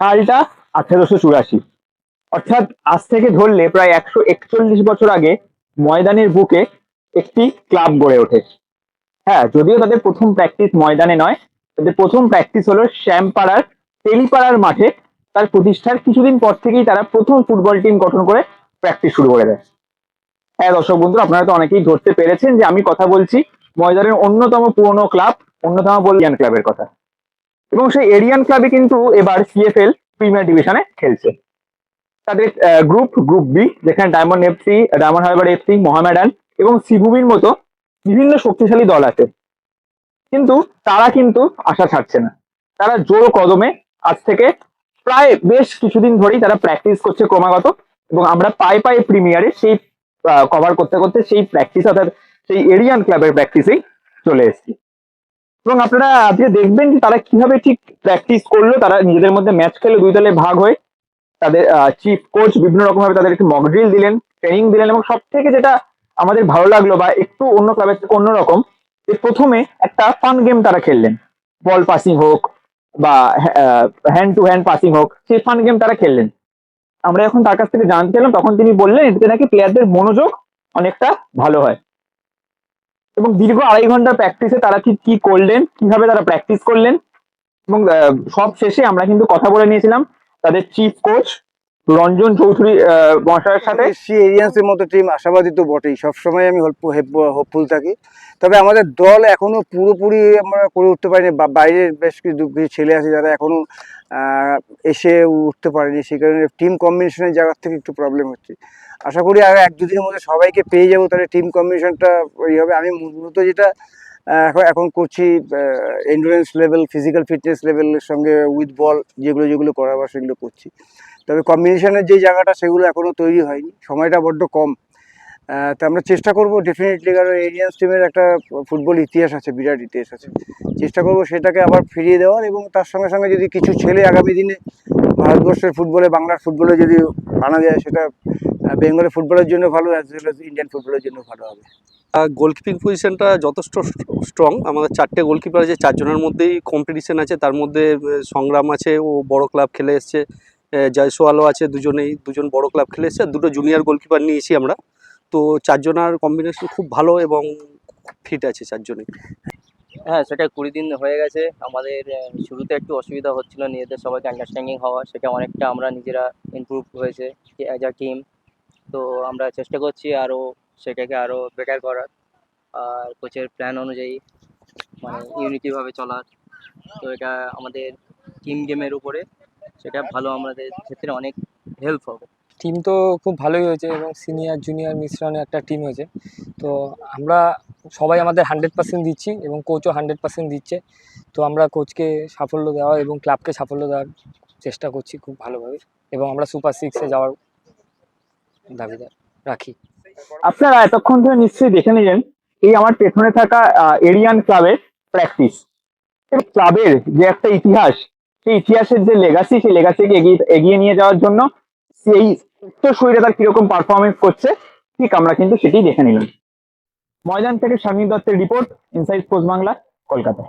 সালটা আঠেরোশো চুরাশি। অর্থাৎ আজ থেকে ধরলে প্রায় একশো একচল্লিশ বছর আগে ময়দানের বুকে একটি ক্লাব গড়ে ওঠে। হ্যাঁ যদিও তাদের প্রথম প্র্যাকটিস ময়দানে নয়, তাদের প্রথম প্র্যাকটিস হলো শ্যামপাড়ার, তেলিপাড়ার মাঠে তার প্রতিষ্ঠার কিছুদিন পর থেকেই তারা প্রথম ফুটবল টিম গঠন করে প্র্যাকটিস শুরু করে দেয়। হ্যাঁ দর্শক বন্ধু আপনারা তো অনেকেই ধরতে পেরেছেন যে আমি কথা বলছি ময়দানের অন্যতম পুরনো ক্লাব, অন্যতম বলিয়ান ক্লাবের কথা। এবং সেই এরিয়ান ক্লাবে কিন্তু এবার সিএফএল প্রিমিয়ার ডিভিশনে খেলছে। তাদের গ্রুপ গ্রুপ বি যেখানে diamond FC diamond Harbour FC Mohammedan এবং সিভুবির মতো বিভিন্ন শক্তিশালী দল আছে। কিন্তু তারা কিন্তু আশা ছাড়ছে না। তারা জোর কদমে আজ থেকে প্রায় বেশ কিছুদিন ধরেই তারা প্র্যাকটিস করছে ক্রমাগত এবং আমরা পায়ে পায়ে প্রিমিয়ারে সেই কভার করতে করতে সেই প্র্যাকটিস অর্থাৎ সেই এরিয়ান ক্লাবের প্র্যাকটিসেই চলে এসেছি। এবং আপনারা আজকে দেখবেন যে তারা কীভাবে ঠিক প্র্যাকটিস করল, তারা নিজেদের মধ্যে ম্যাচ খেলে, দুই দলে ভাগ হয়ে। তাদের চিফ কোচ বিভিন্ন রকম ভাবে তাদের একটু মক ড্রিল দিলেন ট্রেনিং দিলেন এবং সব থেকে যেটা আমাদের ভালো লাগল বা একটু অন্য ক্লাবের থেকে অন্যরকম, যে প্রথমে একটা ফান গেম তারা খেললেন। বল পাসিং হোক বা হ্যান্ড টু হ্যান্ড পাসিং হোক, সেই ফান গেম তারা খেললেন। আমরা যখন তার কাছ থেকে জানতে এলাম, তখন তিনি বললেন এতে নাকি প্লেয়ারদের মনোযোগ অনেকটা ভালো হয়। এবং দীর্ঘ আড়াই ঘণ্টার প্র্যাকটিসে তারা ঠিক কি করলেন, কীভাবে তারা প্র্যাকটিস করলেন, এবং সব শেষে আমরা কিন্তু কথা বলে নিয়েছিলাম তাদের চিফ কোচ রঞ্জন চৌধুরী মহাশয়ের সাথে? এসসি এরিয়ান্সের মতো টিম আশাবাদী তো বটেই। সবসময় আমি হোপফুল থাকি। তবে আমাদের দল এখনও পুরোপুরি আমরা করে উঠতে পারিনি। বা বাইরের বেশ কিছু কিছু ছেলে আছে যারা এখনও আহ, এসে উঠতে পারেনি। সেই কারণে টিম কম্বিনেশনের জায়গার থেকে একটু প্রবলেম হচ্ছে। আশা করি আর এক দুদিনের মধ্যে সবাইকে পেয়ে যাব। তাহলে টিম কম্বিনেশনটা ওই হবে। আমি মূলত যেটা এখন এখন করছি এন্ডুরেন্স লেভেল ফিজিক্যাল ফিটনেস লেভেলের সঙ্গে উইথ বল যেগুলো যেগুলো করাবার সেগুলো করছি। তবে কম্বিনেশনের যে জায়গাটা সেগুলো এখনও তৈরি হয়নি, সময়টা বড্ড কম। তা আমরা চেষ্টা করব ডেফিনেটলি কারণ এরিয়ান্স টিমের একটা ফুটবল ইতিহাস আছে, বিরাট ইতিহাস আছে। চেষ্টা করব সেটাকে আবার ফিরিয়ে দেওয়ার এবং তার সঙ্গে সঙ্গে যদি কিছু ছেলে আগামী দিনে ভারতবর্ষের ফুটবলে বাংলার ফুটবলে যদি আনা যায়, সেটা বেঙ্গলের ফুটবলের জন্য ভালো অ্যাজ ওয়েল অ্যাজ ইন্ডিয়ান ফুটবলের জন্য ভালো হবে। গোলকিপিং পজিশনটা যথেষ্ট স্ট্রং আমাদের চারটে গোলকিপার আছে, চারজনের মধ্যেই কম্পিটিশন আছে। তার মধ্যে সংগ্রাম আছে, ও বড় ক্লাব খেলে এসছে। জয়সওয়ালও আছে, দুজনেই, দুজন বড় ক্লাব খেলেছে, আর দুটো জুনিয়র গোলকিপার নিয়েছি আমরা। তো চারজনার কম্বিনেশন খুব ভালো এবং ফিট আছে চারজনেই হ্যাঁ সেটা কুড়ি দিন হয়ে গেছে। আমাদের শুরুতে একটু অসুবিধা হচ্ছিল নিজেদের সবাইকে আন্ডারস্ট্যান্ডিং হওয়া, সেটা অনেকটা আমরা নিজেরা ইমপ্রুভ হয়েছে অ্যাজ আ টিম তো আমরা চেষ্টা করছি আরও সেটাকে আরও বেটার করার। আর কোচের প্ল্যান অনুযায়ী মানে ইউনিটিভাবে চলার। তো এটা আমাদের টিম গেমের উপরে সেটা ভালো আমাদের ক্ষেত্রে অনেক হেল্প হবে। টিম তো খুব ভালোই হয়েছে এবং সিনিয়র জুনিয়র মিশ্রণে একটা টিম হয়েছে। তো আমরা সবাই আমাদের হান্ড্রেড পার্সেন্ট দিচ্ছি এবং কোচও হান্ড্রেড পার্সেন্ট দিচ্ছে। তো আমরা কোচকে সাফল্য দেওয়া এবং ক্লাবকে সাফল্য দেওয়ার চেষ্টা করছি খুব ভালোভাবে এবং আমরা সুপার সিক্সে যাওয়ার দাবিদার রাখি। আপনারা এতক্ষণ ধরে নিশ্চয়ই দেখে নিলেন এই আমার পেছনে থাকা এরিয়ান ক্লাবের প্র্যাকটিস ক্লাবের যে একটা ইতিহাস সেই ইতিহাসের যে লেগাসি সেই লেগাসিকে এগিয়ে নিয়ে যাওয়ার জন্য সেই শরীরে তার কীরকম পারফরমেন্স করছে, ঠিক আমরা কিন্তু সেটি দেখে নিলাম। ময়দান থেকে স্বামী দত্তের report inside post Bangla Kolkata